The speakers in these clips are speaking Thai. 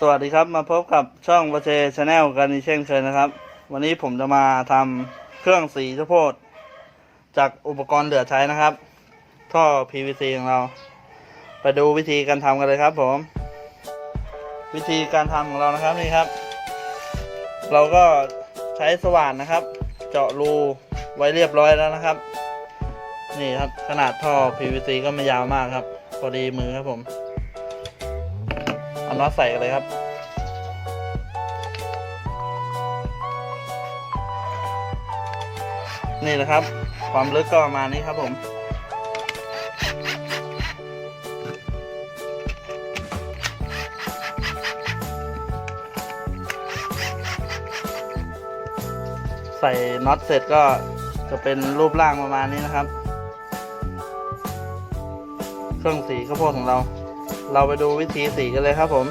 สวัสดีครับมาพบกับช่องประเชชาแนลกันอีกเช่นเคยนะครับ วันนี้ผมจะมาทำเครื่องสีข้าวโพดจากอุปกรณ์เหลือใช้นะครับ ท่อ PVC ของเรา ไปดูวิธีการทำกันเลยครับผม วิธีการทำของเรานะครับนี่ครับ เราก็ใช้สว่านนะครับ เจาะรูไว้เรียบร้อยแล้วนะครับ นี่ครับขนาดท่อ PVC ก็ไม่ยาวมากครับพอดีมือครับผม เอาน็อตใส่เลยครับนี่นะครับ ความลึกก็ประมาณนี้ครับผม ใส่น็อตเสร็จก็จะเป็นรูปร่างประมาณนี้นะครับ เครื่องสีข้าวโพดของเรา เราไปดูวิธีสีกันเลยครับผม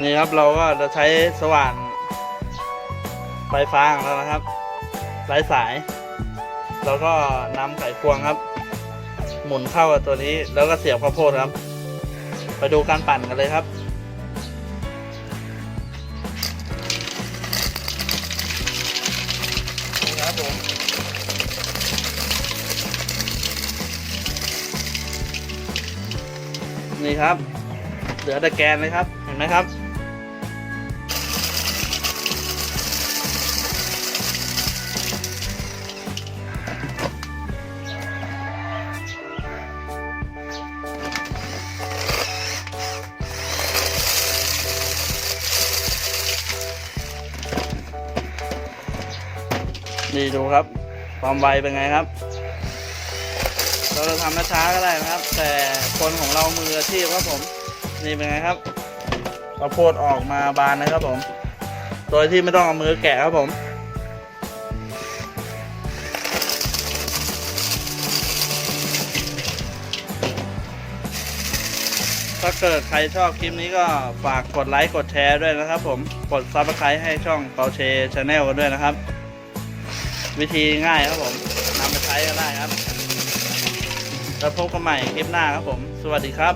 นี่ครับเราก็จะใช้สว่านไฟฟ้าของเรานะครับไร้สายเราก็นำไขควงครับ หมุนเข้ากับตัวนี้แล้วก็เสียบข้าวโพดครับ ไปดูการปั่นกันเลยครับครับผม นี่ครับ เหลือแต่แกนเลยครับ เห็นไหมครับ นี่ดูครับ ความไวเป็นไงครับ เราจะทำช้าก็ได้นะครับ แต่คนของเรามืออาชีพครับผม นี่เป็นไงครับข้าวโพดออกมาบานนะครับผม โดยที่ไม่ต้องเอามือแกะครับผมถ้าเกิดใครชอบคลิปนี้ก็ฝากกดไลค์กดแชร์ด้วยนะครับผม กดซับสไครต์ให้ช่องเปาเชชาแนลกันด้วยนะครับ วิธีง่ายครับผมนำไปใช้ก็ได้ครับ แล้วพบกันใหม่คลิปหน้าครับผม สวัสดีครับ